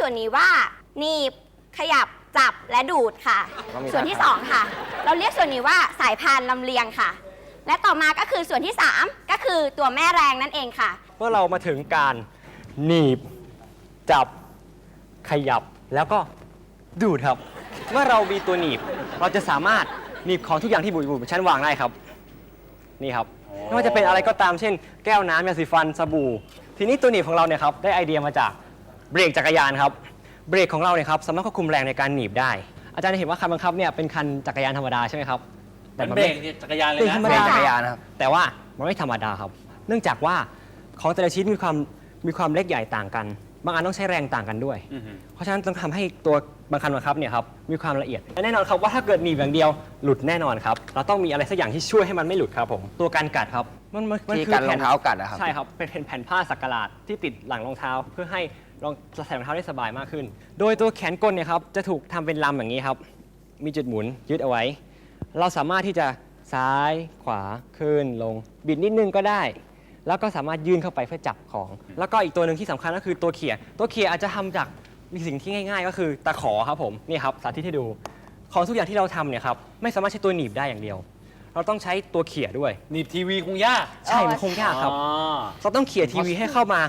ส่วนนี้ว่าหนีบขยับจับและดูดค่ะก็มีส่วนที่สายพาน2ค่ะ เราเรียกส่วนนี้ว่าสายพานลำเลียงค่ะ และต่อมาก็คือส่วนที่3ก็คือตัวแม่แรงนั่นเองค่ะ เมื่อเรามาถึงการหนีบ จับขยับแล้วก็ดูดครับ เมื่อเรามีตัวหนีบ เราจะสามารถหนีบของทุกอย่างที่บุ๋ยบุ๋ยชั้นวางได้ครับ นี่ครับไม่ว่าจะเป็นอะไรก็ตามเช่น แก้วน้ำยาสีฟันสบู่ ทีนี้ตัวหนีบของเราเนี่ยครับได้ไอเดียมาจาก เบรกจักรยานครับ เบรกของเราเนี่ยครับสามารถควบคุมแรงในการหนีบได้ อาจารย์จะเห็นว่าคันบังคับเนี่ยเป็นคันจักรยานธรรมดาใช่ไหมครับเป็นมันเบรไม่กเนี่ยจักรยานเลยเป็นนะธรรมเบรดากจักรยานนะครับ แต่ว่ามันไม่ธรรมดาครับ เนื่องจากว่าของแต่ละชิ้นมีความมีความเล็กใหญ่ต่างกัน บางอันต้องใช้แรงต่างกันด้วย อือฮึ เพราะฉะนั้นต้องทำให้ตัวบางคันบังคับเนี่ยครับมีความละเอียดและแน่นอนครับว่าถ้าเกิดหนีบอย่างเดียวหลุดแน่นอนครับเราต้องมีอะไรสักอย่างที่ช่วยให้มันไม่หลุดครับผมตัวการกัดครับมันมันมันที่คืกันรแผ่อนงเท้ากัดนะครับ ใช่ครับเป็นแผ่นผ้าสักหลาดที่ติดหลังรองเท้าเพื่อให้ รองใส่รองเท้าได้สบายมากขึ้น โดยตัวแขนกลเนี่ยครับจะถูกทำเป็นลำอย่างนี้ครับ มีจุดหมุนยึดเอาไว้ เราสามารถที่จะซ้ายขวาขึ้นลง บิดนิดนึงก็ได้ แล้วก็สามารถยื่นเข้าไปเพื่อจับของ แล้วก็อีกตัวหนึ่งที่สำคัญก็คือตัวเขี่ย ตัวเขี่ยอาจจะทำจากมีสิ่งที่ง่าย ๆ ก็คือตะขอครับผมนี่ครับสาธิตให้ดูของทุกอย่างที่เราทำเนี่ยครับไม่สามารถใช้ตัวหนีบได้อย่างเดียว เราต้องใช้ตัวเขี่ยด้วยหนีบทีวีคงยากใช่มันคงยากครับอ๋อเราต้องเขี่ยทีวีให้เข้ามา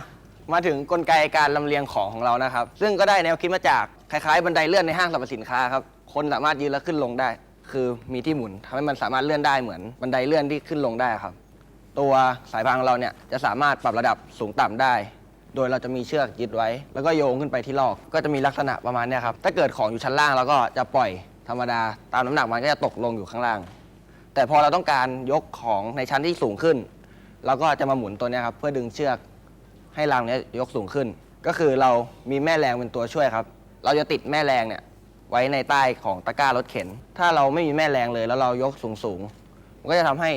มาถึงกลไกการลำเลียงของของเรานะครับ ซึ่งก็ได้แนวคิดมาจากคล้ายๆ บันไดเลื่อนในห้างสรรพสินค้าครับ คนสามารถยืนแล้วขึ้นลงได้ คือมีที่หมุนทำให้มันสามารถเลื่อนได้เหมือนบันไดเลื่อนที่ขึ้นลงได้ครับ ตัวสายพานของเราเนี่ยจะสามารถปรับระดับสูงต่ำได้ โดยเราจะมีเชือกยึดไว้ แล้วก็โยงขึ้นไปที่ลอก ก็จะมีลักษณะประมาณเนี้ยครับ ถ้าเกิดของอยู่ชั้นล่างเราก็จะปล่อยธรรมดา ตามน้ำหนักมันก็จะตกลงอยู่ข้างล่าง แต่พอเราต้องการยกของในชั้นที่สูงขึ้น เราก็จะมาหมุนตัวเนี้ยครับเพื่อดึงเชือก ให้รางเนี้ยยกสูงขึ้น ก็คือเรามีแม่แรงเป็นตัวช่วยครับ เราจะติดแม่แรงเนี่ยไว้ในใต้ของตะกร้ารถเข็น ถ้าเราไม่มีแม่แรงเลยแล้วเรายกสูงสูงๆมันก็จะทำให้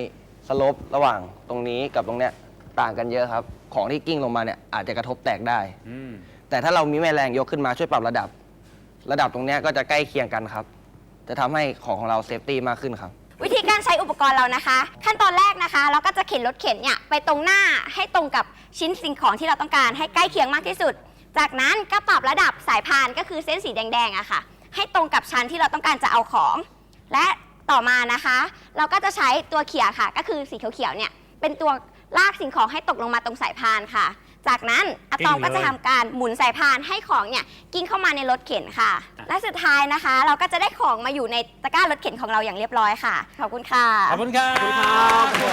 สโลประหว่างตรงนี้กับตรงเนี้ยต่างกันเยอะครับ ของที่กิ้งลงมาเนี่ยอาจจะกระทบแตกได้ อืมแต่ถ้าเรามีแม่แรงยกขึ้นมาช่วยปรับระดับ ระดับตรงเนี้ยก็จะใกล้เคียงกันครับ จะทำให้ของของเราเซฟตี้มากขึ้นครับ วิธีการใช้อุปกรณ์เรานะคะ ขั้นตอนแรกนะคะ เราก็จะเข็นรถเข็นเนี่ยไปตรงหน้าให้ตรงกับชิ้นสิ่งของที่เราต้องการให้ใกล้เคียงมากที่สุด จากนั้นก็ปรับระดับสายพานก็คือเส้นสีแดงๆอะค่ะ ให้ตรงกับชั้นที่เราต้องการจะเอาของ และต่อมานะคะ เราก็จะใช้ตัวเขี่ยค่ะ ก็คือสีเขียวๆเนี่ยเป็นตัวลากสิ่งของให้ตกลงมาตรงสายพานค่ะ จากนั้นอะตอมก็จะทำการหมุนสายพานให้ของเนี่ยกิ้งเข้ามาในรถเข็นค่ะ และสุดท้ายนะคะ เราก็จะได้ของมาอยู่ในตะกร้ารถเข็นของเราอย่างเรียบร้อยค่ะ ขอบคุณค่ะ ขอบคุณครับโอ้โห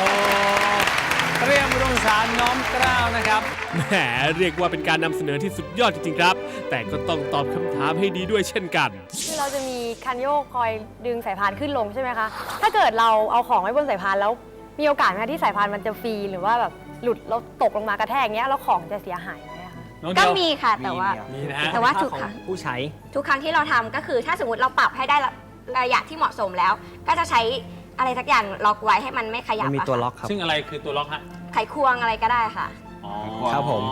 เตรียมรุ่งสารน้อมเกล้าวนะครับ แหมเรียกว่าเป็นการนำเสนอที่สุดยอดจริงๆครับ แต่ก็ต้องตอบคำถามให้ดีด้วยเช่นกัน คือเราจะมีคันโยกคอยดึงสายพานขึ้นลงใช่ไหมคะ ถ้าเกิดเราเอาของไว้บนสายพานแล้วมีโอกาสไหมคะที่สายพานมันจะฟรีหรือว่าแบบ หลุดแล้วตกลงมากระแทกอย่างเงี้ยแล้วของจะเสียหายไหมอะคะน้องก็เดียวมีค่ะแต่ว่า มีนะฮะ แต่ว่าทุกขคอรั้งงผู้ใช้ ทุกครั้งที่เราทำก็คือถ้าสมมติเราปรับให้ได้ระระยะที่เหมาะสมแล้ว ก็จะใช้อะไรทักอย่างล็อกไว้ให้มันไม่ขยับมันมีอะตัวค่ะล็อกครับ ซึ่งอะไรคือตัวล็อกฮะไขควงอะไรก็ได้ค่ะ อ๋อครับผม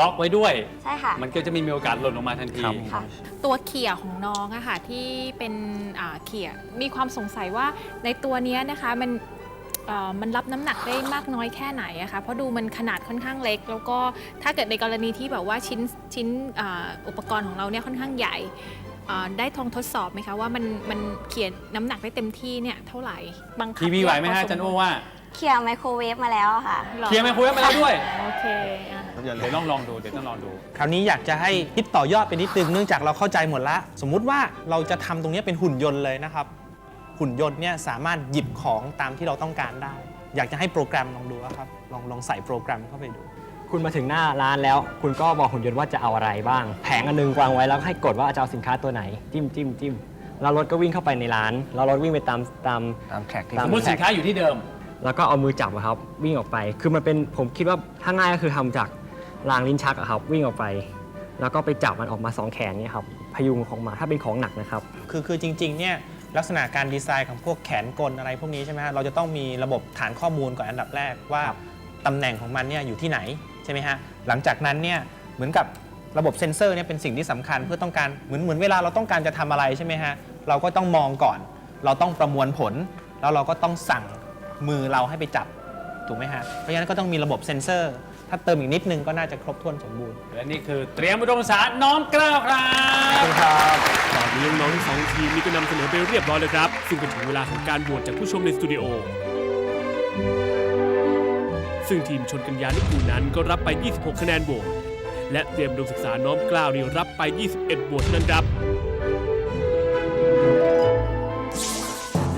ล็อกไว้ด้วย ใช่ค่ะ มันก็จะไมมีโอกาสหล่นลงมาทันที ครับ ค่ะ ตัวเขี่ยของน้องอะค่ะที่เป็นอ่าเขี่ยมีความสงสัยว่าในตัวเนี้ยนะคะมันเอ่อ มันรับน้ำหนักได้มากน้อยแค่ไหนอะคะเพราะดูมันขนาดค่อนข้างเล็ก แล้วก็ถ้าเกิดในกรณีที่แบบว่าชิ้นชิ้นอ่าอุปกรณ์ของเราเนี่ยค่อนข้างใหญ่อ่าได้ทองทดสอบไหมคะว่ามันมันเขียนน้ำหนักได้เต็มที่เนี่ยเท่าไหร่บังคับทีวีไหวไหมฮะพอสจันโอว่าเคลียร์ไมโครเวฟมาแล้วอะค่ะหรอเคลียร์ไมโครเวฟมาแล้วด้วยโอเคอะเดี๋ยวลองลองดูเดี๋ยวต้องลองดู คราวนี้อยากจะให้คิดต่อยอดไปนิดนึงเนื่องจากเราเข้าใจหมดแล้วสมมุติว่าเราจะทำตรงนี้เป็นหุ่นยนต์เลยนะครับ หุ่นยนต์เนี่ยสามารถหยิบของตามที่เราต้องการได้ อยากจะให้โปรแกรมลองดูครับลองลองใส่โปรแกรมเข้าไปดู คุณมาถึงหน้าร้านแล้ว คุณก็บอกหุ่นยนต์ว่าจะเอาอะไรบ้าง แผงอันนึงวางไว้แล้วให้กดว่าจะเอาสินค้าตัวไหน จิ้มจิ้มจิ้มแล้วรถก็วิ่งเข้าไปในร้าน แล้วรถวิ่งไปตามตามตามแท็กที่ตาสมมติสินค้าอยู่ที่เดิม แล้วก็เอามือจับอะครับ วิ่งออกไป คือมันเป็นผมคิดว่าถ้าง่ายก็คือทำจากรางลิ้นชักอะครับวิ่งออกไป แล้วก็ไปจับมันออกมาสองแขนเนี่ยครับพยุงของมาถ้าเป็นของหนักนะครับ คือคือจริงๆเนี่ย ลักษณะการดีไซน์ของพวกแขนกลอะไรพวกนี้ใช่ไหมฮะเราจะต้องมีระบบฐานข้อมูลก่อนอันดับแรกว่าครับตำแหน่งของมันเนี่ยอยู่ที่ไหนใช่ไหมฮะหลังจากนั้นเนี่ยเหมือนกับระบบเซ็นเซอร์เนี่ยเป็นสิ่งที่สำคัญเพื่อต้องการเหมือนเหมือนเวลาเราต้องการจะทำอะไรใช่ไหมฮะเราก็ต้องมองก่อน เราต้องประมวลผล แล้วเราก็ต้องสั่งมือเราให้ไปจับถูกไหมฮะเพราะฉะนั้นก็ต้องมีระบบเซ็นเซอร์ ถ้าเติมอีกนิดนึงก็น่าจะครบถ้วนสมบูรณ์และนี่คือเตรียมอุดมสารน้อมเกล้าวครับตอนนี้น้องๆทั้งสองทีมนี่ก็นำเสนอไปเรียบร้อยแล้วครับ ซึ่งเป็นถึงเวลาของการโหวตจากผู้ชมในสตูดิโอ ซึ่งทีมชนกัญญานุกูลนั้นก็รับไป 26 คะแนนโหวต และเตรียมอุดมศึกษาน้อมเกล้าวนี่รับไป 21โหวตเท่านั้นครับ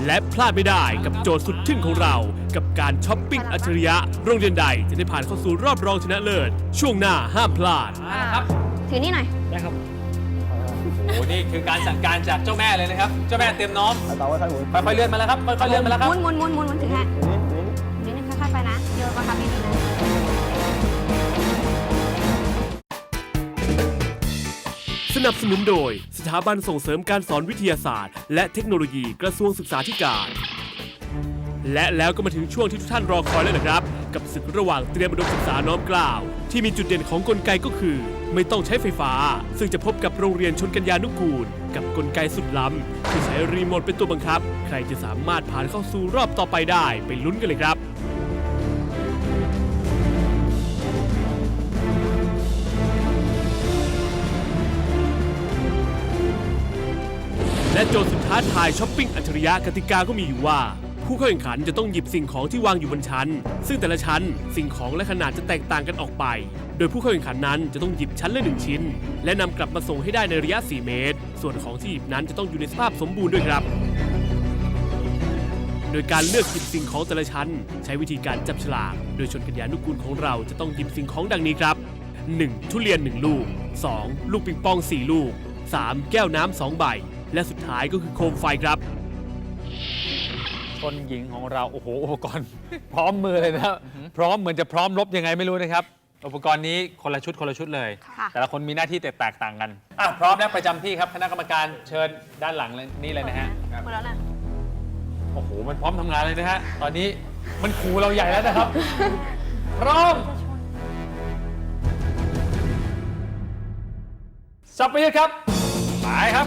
และพลาดไม่ได้กับโจทย์สุดทึ่งของเรา กับการช้อปปิ้งอัจฉริยะ โรงเรียนใดจะได้ผ่านเข้าสู่รอบรองชนะเลิศ ช่วงหน้าห้ามพลาดถือนี่หน่อย ได้ครับ โอ้โหนี่คือการสั่งการจากเจ้าแม่เลยนะครับ เจ้าแม่เตรียมน้อมต่อไปค่อยหมุนค่อยๆเลื่อนมาแล้วครับ ค่อยๆเลื่อนมาแล้วครับ หมุนหมุนหมุนหมุนหมุนถือให้นิดนึงค่อยๆไปนะโยนมาครับนิดนึงนะ นับสนุนโดย สถาบันส่งเสริมการสอนวิทยาศาสตร์ และเทคโนโลยีกระทรวงศึกษาธิการ และแล้วก็มาถึงช่วงที่ทุกท่านรอคอยแล้วนะครับ กับศึกระหว่างเตรียมอุดมศึกษาน้อมเกล้าวที่มีจุดเด่นของกลไกก็คือ ไม่ต้องใช้ไฟฟ้า ซึ่งจะพบกับโรงเรียนชนกัญญานุกูล กับกลไกสุดล้ำที่ใช้รีโมทเป็นตัวบังคับ ใครจะสามารถผ่านเข้าสู่รอบต่อไปได้ไปลุ้นกันเลยครับ ท้าทายช้อปปิ้งอัจฉริยะกติกาก็มีอยู่ว่า ผู้เข้าแข่งขันจะต้องหยิบสิ่งของที่วางอยู่บนชั้น ซึ่งแต่ละชั้นสิ่งของและขนาดจะแตกต่างกันออกไป โดยผู้เข้าแข่งขันนั้นจะต้องหยิบชั้นละหนึ่งชิ้น และนำกลับมาส่งให้ได้ในระยะ 4 เมตร ส่วนของที่หยิบนั้นจะต้องอยู่ในสภาพสมบูรณ์ด้วยครับ โดยการเลือกหยิบสิ่งของแต่ละชั้น ใช้วิธีการจับฉลากโดยชนกัญญานุกูลของเราจะต้องหยิบสิ่งของดังนี้ครับ 1. ทุเรียน 1 ลูก 2. ลูกปิงปอง 4 ลูก 3. แก้วน้ำ2ใบ และสุดท้ายก็คือโคมไฟครับชนหญิงของเราโอ้โหอุปกรณ์ พร้อมมือเลยนะครับพร้อมเหมือนจะพร้อมรบยังไงไม่รู้นะครับ อุปกรณ์นี้คนละชุดคนละชุดเลย ค่ะ แต่ละคนมีหน้าที่แตกต่างกันอะพร้อมแล้วประจำที่ครับคณะกรรมการเชิญด้านหลังเลยนี่เลยนะฮะหมดแล้วนะโอ้โหมันพร้อมทำงานเลยนะฮะตอนนี้มันขู่เราใหญ่แล้วนะครับ พร้อมสับไปเลยครับไปครับ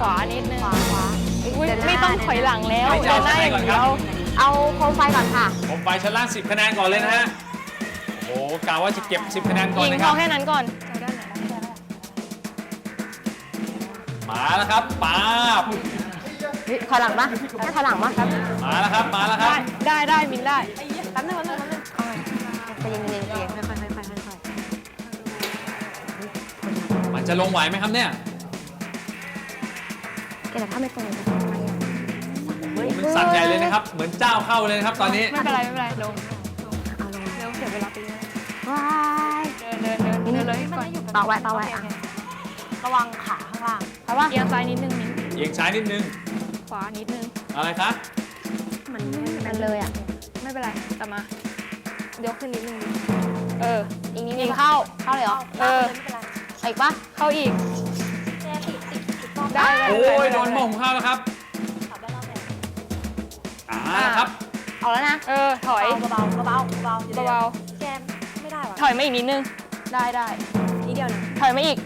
ขวานิดนึงขวาขวาอุ๊ยเดินหน้า ไม่ต้องถอยหลังแล้วไม่เดินหน้าใช่อย่างก่อนเดีครัยวบเอาโคมไฟก่อนค่ะ ผมไปชั้นล่าง 10 คะแนนก่อนเลยนะฮะ โอ้โหกะว่าจะเก็บ 10 คะแนนก่อนยิงนะคพรัอบแค่นั้นก่อน มาแล้วครับป๊าบถอยหลังปะให้ถอยหลังปะครับมาแล้วครับ มาแล้วครับ ได้ได้มินได้แป๊บนึงแป๊บนึงแป๊บนึงใจเย็นๆใจเย็นๆค่อยๆค่อยๆค่อยๆค่อยมันจะลงไหวไหมครับเนี่ยๆ แกแต่ถ้าไม่ตรงจะทำไงอะโอ้โหมันสั่นใหญ่เลยนะครับ เหมือนเจ้าเข้าเลยนะครับ ตอนนี้ ไม่เป็นไรไม่เป็นไรลงเอาลงเร็วเสียเวลาไปเยอะว้ายเดินเดินเดินเดินเลยก่อนต่อไว้ต่อไว้อะระวังขาข้างล่างเพราะว่าเอียงซ้ายนิดนึงมิ้นเอียงซ้ายนิดนึง ขวานิดนึง อะไรคะ มันมันเลยอะ ไม่เป็นไรกลับมายกขึ้นนิดนึง เออ อีกนิดยินึงงเข้า เข้าเลยเหรอ เออเอาอีกปะเข้าอีก ได้ได้โอ้ยได้โดนหม่งเข้าแล้วครับอ่าครับ เอาแล้วนะ เออ ถอย เบาๆเบาๆเบาๆเบาแกมไม่ได้ว่ะๆถอยมาอีกนิดนึง ได้ได้นิดเดียวหนึงถอยมาอีก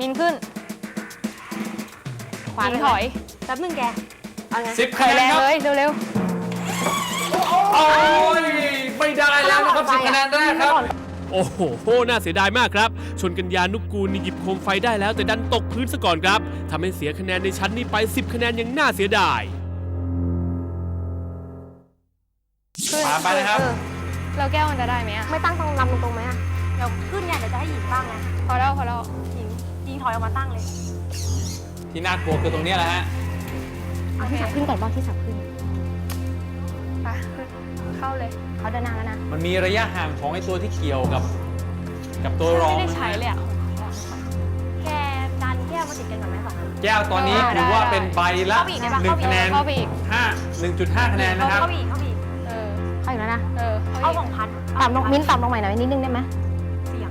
มินขึ้น ขวามินถอย แป๊บนึงแก เอาไง10ถคะอยแนแรนงครับ เลยเร็วโอ้ยไม่ได้แล้วนะครับ10คะแนนแรกครับ โอ้โห น่าเสียดายมากครับ ชนกัญญานุกูลนี่หยิบโคมไฟได้แล้วแต่ดันตกพื้นซะก่อนครับทำให้เสียคะแนนในชั้นนี้ไป 10 คะแนนยังน่าเสียดายๆขึ้นตามไปนะครับ เออเราแก้วมันจะได้ไหมอะไม่ตั้งตรงลำตรงๆไหมอะเดี๋ยวขึ้นเนี่ยเดี๋ยวจะให้หญิงตั้งไงพอแล้วพอแล้วหญิงหญิงถอยออกมาตั้งเลยที่น่ากลัวคือตรงนี้แหละฮะ เอาที่สับขึ้นก่อนบ้างที่สับขึ้นไปขึ้นเข้าเลยเขาเดินหน้าแล้วนะ มันมีระยะห่างของไอ้ตัวที่เกี่ยวกับ กับตัวรองไม่ได้ใช้เลยอะแกดันแก้วมาติดกันก่อนไหมสองอัน แก้วตอนนี้ได้ถือว่าได้ เป็นใบละเข้าไปอีกได้ปะ หนึ่งคะแนนเข้าไปอีก ห้าหนึ่งจุดห้าคะแนนนะครับ เข้าไปอีกเข้าไปอีกเออ เข้าอีกแล้วนะเออเอาเข้าสองพันต่ำลงมิ้นต่ำลงใหม่หน่อยนิดนึงได้ไหมเสียง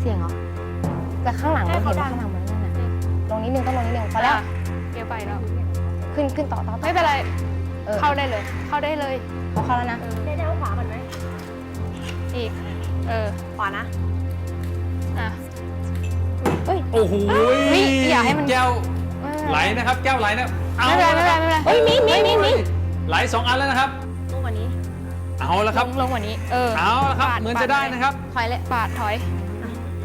เสียงเหรอแต่ข้างหลังเราเห็นว่าข้างหลังมันนั่นน่ะลงนิดนึงต้องลงนิดนึงพอแล้วเดี๋ยวไปแล้ว ขึ้นขึ้นต่อต่อต่อไม่เป็นไร เออเข้าได้เลย เข้าได้เลย เขาเข้าแล้วนะได้ได้เอาขวาก่อนไหมอีก เออ ขวานะ อะโอ้โหเฮ้ยอย่าให้มัน แก้วไม่ไหลนะครับ แก้วไหลนะเอาเป็นไรไม่เป็นไรไม่เป็นไรเฮ้ยมิ้นมิ้นมิ้นมิ้นไหลสองอันแล้วนะครับตู้กว่านี้อเอาละครับ ลงลงกว่านี้ เออเอาละครับปาดเหมือนปาดจะได้เลยนะครับ ถอยเลยปาดถอย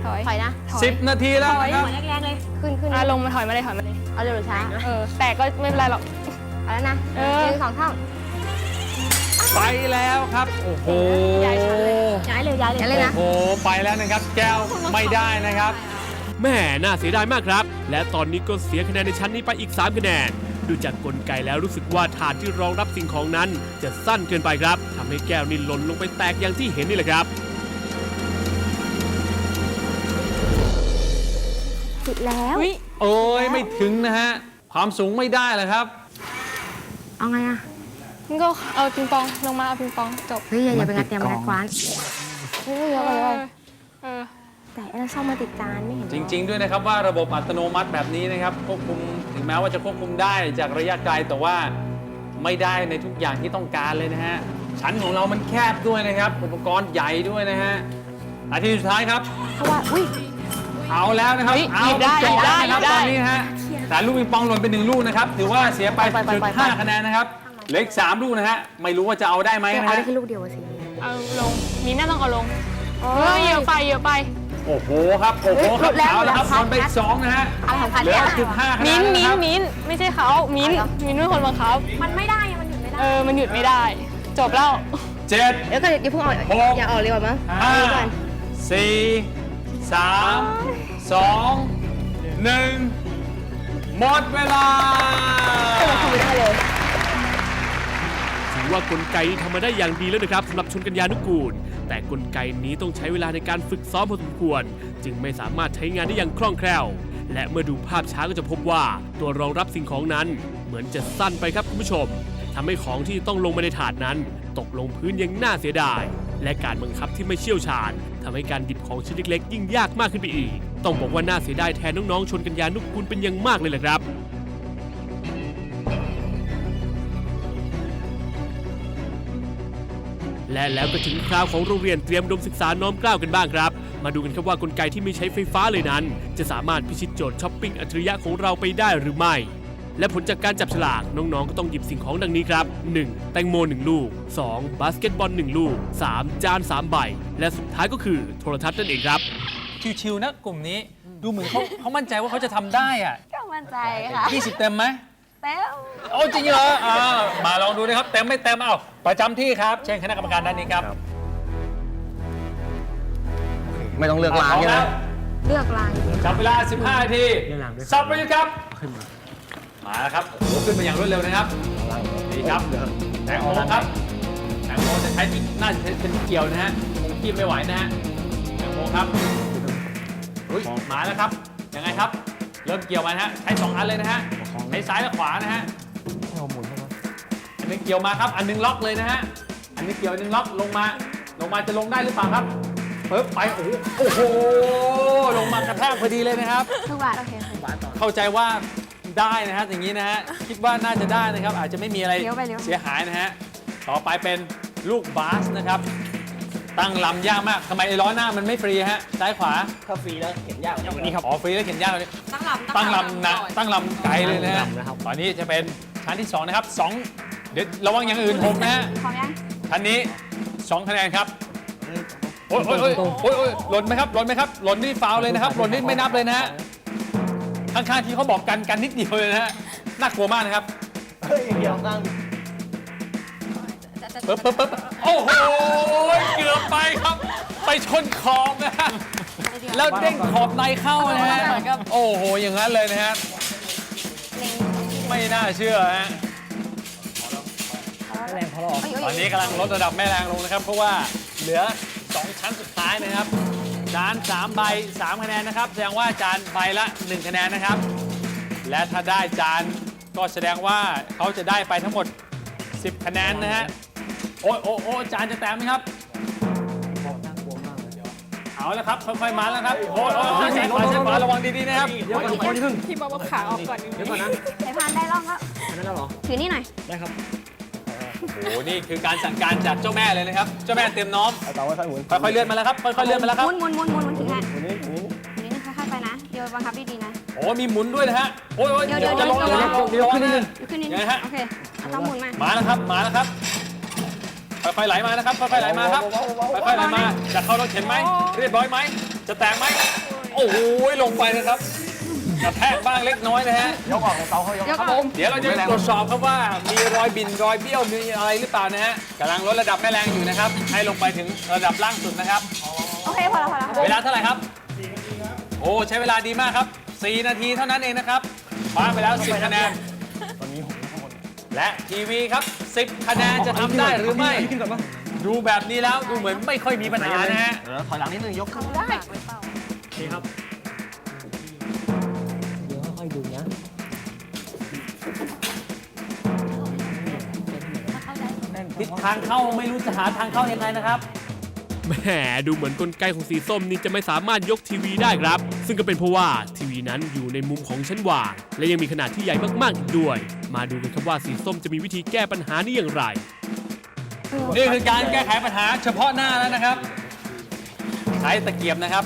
ถอยถอยนะถอย10นาทีแล้วนะครับแรงๆเลย ขึ้นขึ้นอะลงมาถอยมาเลยถอยมาเลยเอาเร็วหรือช้า เออ แต่ก็ไม่เป็นไรหรอก เอาแล้วนะเออ หนึ่งสองสาม ไปแล้วครับ โอ้โห ย้ายชั้นเลย ย้ายเลยย้ายเลยย้ายเลยนะ โอ้โห ไปแล้วนะครับ แก้วไม่ได้นะครับ แม่น่าเสียดายมากครับ และตอนนี้ก็เสียคะแนนในชั้นนี้ไปอีก 3 คะแนน ดูจากกลไกแล้วรู้สึกว่าฐานที่รองรับสิ่งของนั้นจะสั้นเกินไปครับทำให้แก้วนี่หล่นลงไปแตกอย่างที่เห็นนี่แหละครับติดแล้วอุ้ยโอ้ยไม่ถึงนะฮะ ความสูงไม่ได้เลยครับ เอาไงอะ นี่ก็เอาปิงปองลงมาเอาปิงปองจบ เฮ้ยอย่าอย่าไปงัดเตรียมงัดคว้านเฮ้ยเยอะไปเลยเออแต่เราซ่อมมาติดจานไม่เห็นจริง ๆ ด้วยนะครับว่าระบบอัตโนมัติแบบนี้นะครับควบคุมถึงแม้ว่าจะควบคุมได้จากระยะไกลแต่ว่าไม่ได้ในทุกอย่างที่ต้องการเลยนะฮะชั้นของเรามันแคบด้วยนะครับ อุปกรณ์ใหญ่ด้วยนะฮะนาทีสุดท้ายครับ เพราะว่าอุ้ย เอาแล้วนะครับเฮ้ยเอาหยิบได้จบหยิบได้ นะครับหยิบได้ตอนนี้ฮะแต่ลูกปิงปองหล่นไปหนึ่งลูกนะครับถือว่าเสียไปไปไปจุดไป ห้าไปคะแนนนะครับ เหลืออีกสามลูกนะฮะ ไม่รู้ว่าจะเอาได้ไหมเอานะได้ฮะแค่ลูกเดียวอะสิเอาลงมีน่าต้องเอาลงเออเยอะไปเยอะไป โอ้โหครับ โอ้โหครับหลุดแล้วเอาแล้วครับหลุดแล้วหล่นไปอีกสองนะฮะ อะไรของพันเหลือเนี่ยจุดห้าคะแนมิ้นนท์นะมิ้คนรับ ท์มิ้นท์ไม่ใช่เขามิ้นท์เอาเหรอมิ้นท์เป็นคนบังคับ มันไม่ได้อะมันหยุดไม่ได้ เออ มันหยุดไม่ได้ จบแล้ว เจ็ด เดี๋ยวก่อนอย่าเพิ่งออกหก อย่าออกเลยก่อนมั้งห้าดูก่อนสี่สามสองหนึ่งหมดเวลาทำไม่ได้เลย ถือว่ากลไกนี้ทำมาได้อย่างดีแล้วนะครับสำหรับชนกัญญานุกูล แต่กลไกนี้ต้องใช้เวลาในการฝึกซ้อมพอสมควร จึงไม่สามารถใช้งานได้อย่างคล่องแคล่ว และเมื่อดูภาพช้าก็จะพบว่า ตัวรองรับสิ่งของนั้น เหมือนจะสั้นไปครับคุณผู้ชมทำให้ของที่ต้องลงมาในถาดนั้น ตกลงพื้นอย่างน่าเสียดาย และการบังคับที่ไม่เชี่ยวชาญทำให้การดิบของชิ้นเล็กๆ ยิ่งยากมากขึ้นไปอีก ต้องบอกว่าน่าเสียดายแทนน้องๆชนกัญญานุกูลเป็นอย่างมากเลยแหละครับ และแล้วก็ถึงคราวของโรงเรียนเตรียมอุดมศึกษาน้อมเกล้าวกันบ้างครับ มาดูกันครับว่ากลไกที่ไม่ใช้ไฟฟ้าเลยนั้น จะสามารถพิชิตโจทย์ช้อปปิ้งอัจฉริยะของเราไปได้หรือไม่ และผลจากการจับฉลากน้องๆ ก็ต้องหยิบสิ่งของดังนี้ครับ 1. แตงโม 1 ลูก 2. บาสเกตบอล 1 ลูก 3. จาน 3 ใบ และสุดท้ายก็คือโทรทัศน์นั่นเองครับ ชิวๆนะกลุ่มนี้ ดูเหมือนเขาเขามั่นใจว่าเขาจะทำได้อะก็มั่นใจค่ะ 20 เต็มไหม เต้วโอ้จริงเหรออ่ามาลองดูนะครับ เต็มไม่เต็มเอ้าประจำที่ครับ เชิญคณะกรรมการด้านนี้ครับไม่ต้องเลือกร้านพร้อมใช่ไหมแล้วเลือกรางจับเวลา 15นาทีสับไปเลยครับ มาแล้วครับโอ้โหขึ้นมาอย่างรวดเร็วนะครับ ดีครับแตงโมครับแตงโมจะใช้ที่น่าจะเป็นที่เกี่ยวนะฮะคงคีบไม่ไหวนะฮะแตงโมครับอุ้ยมาแล้วครับยังไงครับ เริ่มเกี่ยวมานะฮะใช้สองอันเลยนะฮะใช้ซ้ายและขวานะฮะอันหนึงเกี่ยวมาครับ อันหนึงล็อกเลยนะฮะอันนี้เกี่ยวอันหนึงล็อกลงมา ลงมาจะลงได้หรือเปล่าครับปึ๊บไปโอ้โหโอ้โหลงมากระแทกพอดีเลยนะครับ ทุกบาทโอเคโอเคเข้าใจว่าได้นะฮะอย่างนี้นะฮะคิดว่าน่าจะได้นะครับ อาจจะไม่มีอะไรเลี้ยวไปเลี้ยวเสียหายนะฮะต่อไปเป็นลูกบาสนะครับ ตั้งลำยากมากทำไมไอ้ล้อหน้ามันไม่ฟรีฮะซ้ายขวาถ้าฟรีแล้วเห็นยากกว่านี้นี่ครับอ๋อฟรีแล้วเข็นยากเลยตั้งลำตั้งลำนะตั้งลำไกลเลยนะฮะตั้งลำนะครับตอนนี้จะเป็นชั้นที่สองนะครับสองเดี๋ยวระวังอย่างอื่นผมนะฮะพร้อมยังชั้นนี้สองคะแนนครับโอ้ยโอ้ยโอ้ยโอ้ยโอ้ยหล่นไหมครับหล่นไหมครับหล่นนี่ฟาวล์เลยนะครับหล่นนี่ไม่นับเลยนะฮะข้างๆที่เขาบอกกันกันนิดเดียวเลยนะฮะน่ากลัวมากนะครับเดียวข้างปึ๊บปึ๊บปึ๊บ โอ้โห เกือบไปครับ ไปชนขอบนะฮะ แล้วเด้งขอบในเข้านะฮะ โอ้โห อย่างนั้นเลยนะฮะ ไม่น่าเชื่อฮะตอนนี้กำลังลดระดับแม่แรงลงนะครับ เพราะว่าเหลือ 2 ชั้นสุดท้ายนะครับ จาน 3 ใบ 3 คะแนนนะครับ แสดงว่าจานใบละ 1 คะแนนนะครับ และถ้าได้จานก็แสดงว่าเขาจะได้ไปทั้งหมด 10 คะแนนนะฮะ โอ้ยโอ้ยโอ้ยจานจะแต้มไหมครับ เอาแล้วครับค่อยๆมาแล้วครับ โอ้ยโอ้ยใช้ขวาใช้ขวาระวังดีๆนะครับเดี๋ยวก่อนอีกคนนึงที่บอกว่าขาออกก่อนเดี๋ยวก่อนนะสายพานได้ร่องแล้วอันนั้นแล้วเหรอ ถือนี่หน่อย ได้ครับ โอ้โห นี่คือการสั่งการจากเจ้าแม่เลยนะครับ เจ้าแม่เตรียมน้อมเอาเตาไว้ค่อยหมุนค่อยๆเลื่อนมาแล้วครับ ค่อยๆเลื่อนมาแล้วครับ หมุนหมุนหมุนหมุนหมุนถือให้หมุนนี้หมุนนี้อันนี้นะค่อยๆไปนะ เดี๋ยวบังคับดีๆนะ โอ้มีหมุนด้วยนะฮะ โอ้ยโอ้ยเดี๋ยวเดี๋ยวจะลงเดี๋ยวจะลงเดี๋ยวขึ้นนิดนึงยกขึ้นนิดยังนึไงงฮะ โอเคเอาต้องหมุนมา มาแล้วครับ มาแล้วครับ คค่อยๆไหลมานะครับค่อยๆไหลมาครับค่อยๆไหลมาจะเข้ารถเข็นไหมเรียบร้อยไหมจะแตกไหมโอ้โหลงไปนะครับกระแทกบ้างเล็กน้อยนะฮะยกออกของเตาเขายกครับผมเดี๋ยวเราจะไปตรวจสอบครับว่ามีรอยบินรอยเบี้ยวมีอะไรหรือเปล่านะฮะกำลังลดระดับแม่แรงอยู่นะครับ ให้ลงไปถึงระดับล่างสุดนะครับโอเคพอแล้วพอแล้วเวลาเท่าไหร่ครับโอ้ใช้เวลาดีมากครับ 4 นาทีเท่านั้นเองนะครับคว้าไปแล้ว10คะแนน และทีวีครับ 10 คะแนนจะทำได้หรือไม่ดูแบบนี้แล้วดูเหมือนไม่ค่อยมีปัญหานะฮะ เดี๋ยวถอยหลังนิดนึงยกขึ้นได้นี่ครับ เดี๋ยวค่อยๆดูนะทิศทางเข้าไม่รู้จะหาทางเข้ายังไงนะครับ แหมดูเหมือนกลไกของสีส้มนี่จะไม่สามารถยกทีวีได้ครับ ซึ่งก็เป็นเพราะว่าทีวีนั้นอยู่ในมุมของชั้นวาง และยังมีขนาดที่ใหญ่มากๆอีกด้วย มาดูกันครับว่าสีส้มจะมีวิธีแก้ปัญหานี้อย่างไร นี่คือการแก้ไขปัญหาเฉพาะหน้าแล้วนะครับใช้ตะเกียบนะครับ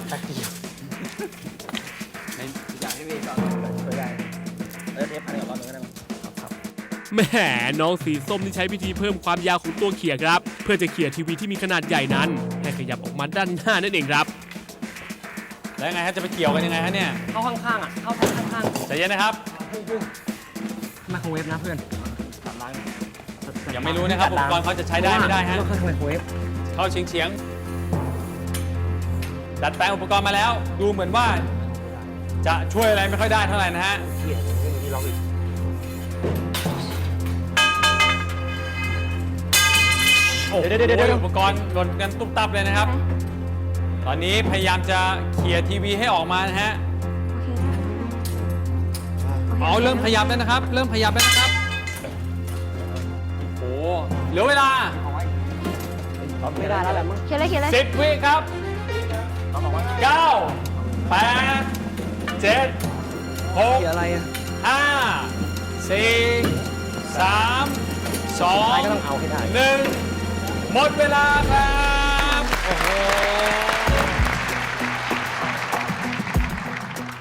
อย่างที่พี่ก่อนช่วยได้เออเทปพันกับร้อนตรงนั้นได้ไหมครับแหมน้องสีส้มนี่ใช้วิธีเพิ่มความยาวของตัวเขี่ยครับ เพื่อจะเขี่ยทีวีที่มีขนาดใหญ่นั้นให้ ขยับออกมาด้านหน้านั่นเองครับ แล้วยังไงฮะจะไปเกี่ยวกันยังไงฮะเนี่ยเข้าข้างๆอะเข้าทางข้างใจเย็นนะครับๆไมโครเวฟนะเพื่อนตัดล้างยังไม่รู้นะครับอุปกรณ์เขาจะใช้ได้ไม่ได้ฮะเข้าไมโครเวฟเข้าเฉียงเฉียงๆดัดแปลงอุปกรณ์มาแล้ว ดูเหมือนว่า จะช่วยอะไรไม่ค่อยได้เท่าไหร่นะฮะโอ้ โหอุปกรณ์หล่นกันตุ๊บตับเลยนะครับ ตอนนี้พยายามจะเคลียร์ทีวีให้ออกมานะฮะเอาเริ่มขยับแล้วนะครับ เริ่มขยับแล้วนะครับ โอ้โหเหลือเวลาไม่ได้แล้วแหละมึงเขียนเลยเขียนเลยสิบวิครับเก้าแปดเจ็ดหกเกี่ยวอะไรอะห้าสี่สามสองท้ายก็ต้องเอาให้ได้หนึ่ง หมดเวลาครับโอ้โห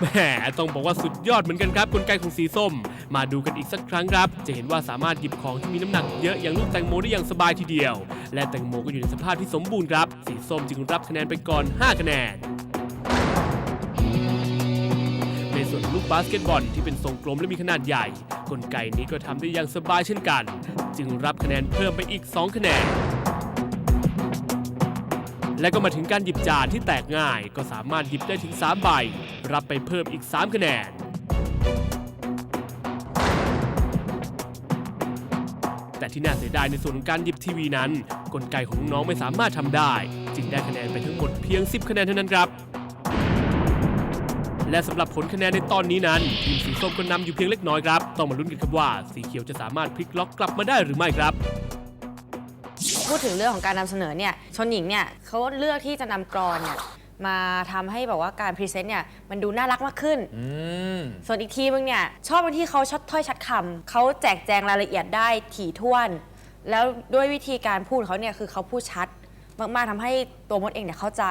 แหมต้องบอกว่าสุดยอดเหมือนกันครับกลไกของสีส้ม มาดูกันอีกสักครั้งครับ จะเห็นว่าสามารถหยิบของที่มีน้ำหนักเยอะอย่างลูกแตงโมได้อย่างสบายทีเดียว และแตงโมก็อยู่ในสภาพที่สมบูรณ์ครับ สีส้มจึงรับคะแนนไปก่อน 5 คะแนนในส่วนลูกบาสเกตบอลที่เป็นทรงกลมและมีขนาดใหญ่ กลไกนี้ก็ทำได้อย่างสบายเช่นกัน จึงรับคะแนนเพิ่มไปอีก 2 คะแนน และก็มาถึงการหยิบจานที่แตกง่าย ก็สามารถหยิบได้ถึง 3 ใบ รับไปเพิ่มอีก 3 คะแนน แต่ที่น่าเสียดายในส่วนของการหยิบทีวีนั้น กลไกของน้องไม่สามารถทำได้ จึงได้คะแนนไปทั้งหมดเพียง 10 คะแนนเท่านั้นครับ และสำหรับผลคะแนนในตอนนี้นั้นทีมสีส้มก็นำอยู่เพียงเล็กน้อยครับต้องมาลุ้นกันครับว่าสีเขียวจะสามารถพลิกล็อกกลับมาได้หรือไม่ครับ พูดถึงเรื่องของการนำเสนอเนี่ยชนหญิงเนี่ยเขาเลือกที่จะนำกรอนเนี่ยมาทำให้แบบว่าการพรีเซนต์เนี่ยมันดูน่ารักมากขึ้น ส่วนอีกทีมนึงเนี่ยชอบบางที่เขาชัดถ้อยชัดคำเขาแจกแจงรายละเอียดได้ถี่ถ้วน แล้วด้วยวิธีการพูดเขาเนี่ยคือเขาพูดชัด มากๆทำให้ตัวมดเองเนี่ยเข้าใจ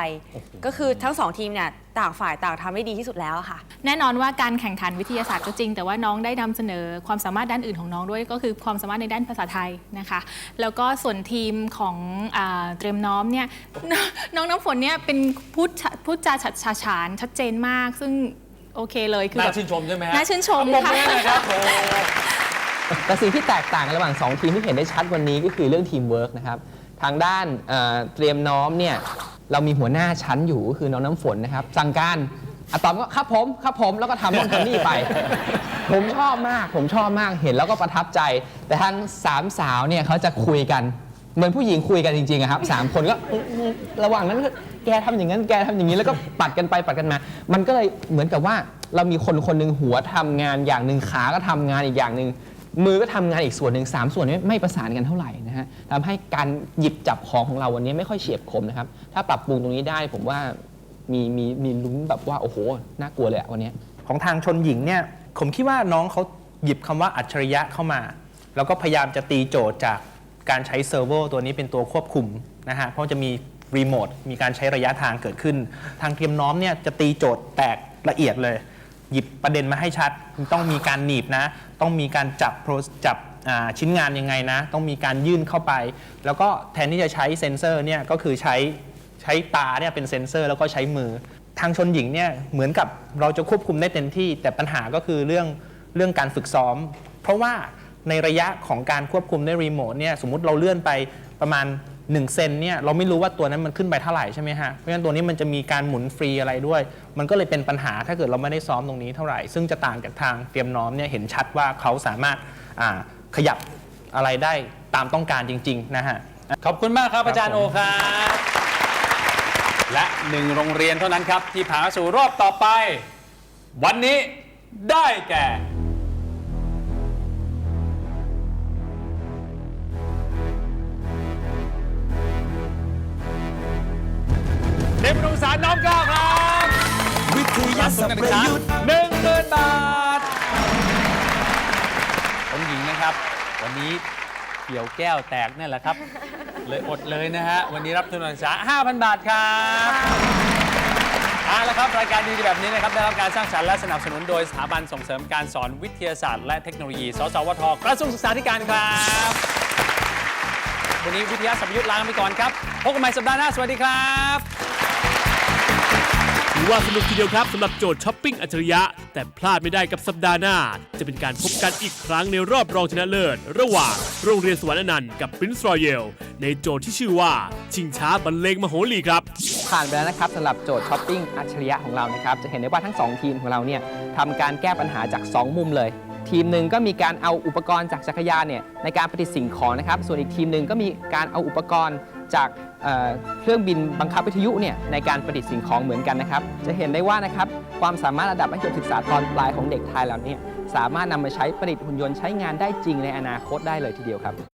ก็คือทั้งสองทีมเนี่ยต่างฝ่ายต่างทำได้ดีที่สุดแล้วอะค่ะ แน่นอนว่าการแข่งขันวิทยาศาสตร์ก็จริง แต่ว่าน้องได้นำเสนอความสามารถด้านอื่นของน้องด้วย ก็คือความสามารถในด้านภาษาไทยนะคะ แล้วก็ส่วนทีมของอาเตรียมน้อมเนี่ย น้องน้ำฝนเนี่ยเป็นพูดชะพูดจาฉัดฉาฉานชัดเจนมาก ซึ่งโอเคเลยคือน่าแบบ ชื่นชมใช่ไหมฮะน่าชื่นชมปรบค่ะมือให้หน่อยครับโอ้ แต่สิ่งที่แตกต่างระหว่าง 2 ทีมที่เห็นได้ชัดวันนี้ก็คือเรื่องทีมเวิร์กนะครับ ทางด้านเอ่อเตรียมน้อมเนี่ยเรามีหัวหน้าชั้นอยู่ก็คือน้องน้ำฝนนะครับ สั่งการอะตอมก็ครับผมครับผมแล้วก็ทำนู่นทำนี่ไป ผมชอบมาก ผมชอบมากเห็นแล้วก็ประทับใจ แต่ทางสามสาวเนี่ยเขาจะคุยกัน เหมือนผู้หญิงคุยกันจริงๆอะครับสามคนก็อื้ออื้อระหว่างนั้นก็แกทำอย่างนั้นแกทำอย่างนี้แล้วก็ปัดกันไปปัดกันมา มันก็เลยเหมือนกับว่าเรามีคนคนหนึ่งหัวทำงานอย่างหนึ่งขาก็ทำงานอีกอย่างหนึ่ง มือก็ทำงานอีกส่วนหนึ่งสามส่วนนี้ไม่ประสานกันเท่าไหร่นะฮะทำให้การหยิบจับของของเราวันนี้ไม่ค่อยเฉียบคมนะครับ ถ้าปรับปรุงตรงนี้ได้ผมว่ามีมีมีลุ้นแบบว่าโอ้โหน่ากลัวเลยอะวันนี้ของทางชนหญิงเนี่ยผมคิดว่าน้องเขาหยิบคำว่าอัจฉริยะเข้ามา แล้วก็พยายามจะตีโจทย์จากการใช้เซิร์ฟเวอร์ตัวนี้เป็นตัวควบคุมนะฮะเพราะจะมีรีโมทมีการใช้ระยะทางเกิดขึ้น ทางเตรียมน้อมเนี่ยจะตีโจทย์แตกละเอียดเลย หยิบประเด็นมาให้ชัด ต้องมีการหนีบนะ ต้องมีการจับจับชิ้นงานยังไงนะ ต้องมีการยื่นเข้าไป แล้วก็แทนที่จะใช้เซ็นเซอร์เนี่ยก็คือใช้ใช้ตาเนี่ยเป็นเซ็นเซอร์แล้วก็ใช้มือ ทางชนหญิงเนี่ยเหมือนกับเราจะควบคุมได้เต็มที่ แต่ปัญหาก็คือเรื่องเรื่องการฝึกซ้อม เพราะว่าในระยะของการควบคุมด้วยรีโมทเนี่ยสมมุติเราเลื่อนไปประมาณ 1เซนเนี่ยเราไม่รู้ว่าตัวนั้นมันขึ้นไปเท่าไหร่ใช่ไหมฮะ เพราะฉะนั้นตัวนี้มันจะมีการหมุนฟรีอะไรด้วย มันก็เลยเป็นปัญหาถ้าเกิดเราไม่ได้ซ้อมตรงนี้เท่าไหร่ ซึ่งจะต่างกับทางเตรียมน้อมเนี่ยเห็นชัดว่าเขาสามารถขยับอะไรได้ตามต้องการจริงๆนะฮะ ขอบคุณมากครับอาจารย์โอครับและหนึ่งโรงเรียนเท่านั้นครับที่ผ่านเข้าสู่รอบต่อไป วันนี้ได้แก่ เด็กประถมศึกษาน้อมก้าครับวิทยาศาสตร์ประยุทธ์หนึ่งหมื่นบาทผมหญิงนะครับ วันนี้เกี่ยวแก้วแตกนั่นแหละครับ เลยอดเลยนะฮะ วันนี้รับทุนการศึกษา5,000 บาทครับเอาละครับรายการดีๆแบบนี้นะครับได้รับการสร้างสรรค์และสนับสนุนโดยสถาบันส่งเสริมการสอนวิทยาศาสตร์และเทคโนโลยี สสวทกระทรวงศึกษาธิการครับ วันนี้วิทยาสัมยุทธ์ลาไปก่อนครับพบกันใหม่สัปดาห์หน้าสวัสดีครับ ถือว่าสนุกทีเดียวครับสำหรับโจทย์ช้อปปิ้งอัจฉริยะ แต่พลาดไม่ได้กับสัปดาห์หน้า จะเป็นการพบกันอีกครั้งในรอบรองชนะเลิศ ระหว่างโรงเรียนสวรรค์อนันต์กับ Prince Royal ในโจทย์ที่ชื่อว่าชิงช้าบรรเลงมโหรีครับ ผ่านไปแล้วนะครับสำหรับโจทย์ช้อปปิ้งอัจฉริยะของเรานะครับ จะเห็นได้ว่าทั้ง 2 ทีมของเราเนี่ยทำการแก้ปัญหาจาก 2 มุมเลย ทีมหนึ่งก็มีการเอาอุปกรณ์จากจักรยานเนี่ยในการประดิษฐ์สิ่งของนะครับ ส่วนอีกทีมหนึ่งก็มีการเอาอุปกรณ์จาก เเครื่องบินบังคับวิทยุเนี่ยในการประดิษฐ์สิ่งของเหมือนกันนะครับ จะเห็นได้ว่านะครับความสามารถระดับมัธยมศึกษาตอนปลายของเด็กไทยเหล่านี้สามารถนำมาใช้ประดิษฐ์หุ่นยนต์ใช้งานได้จริงในอนาคตได้เลยทีเดียวครับ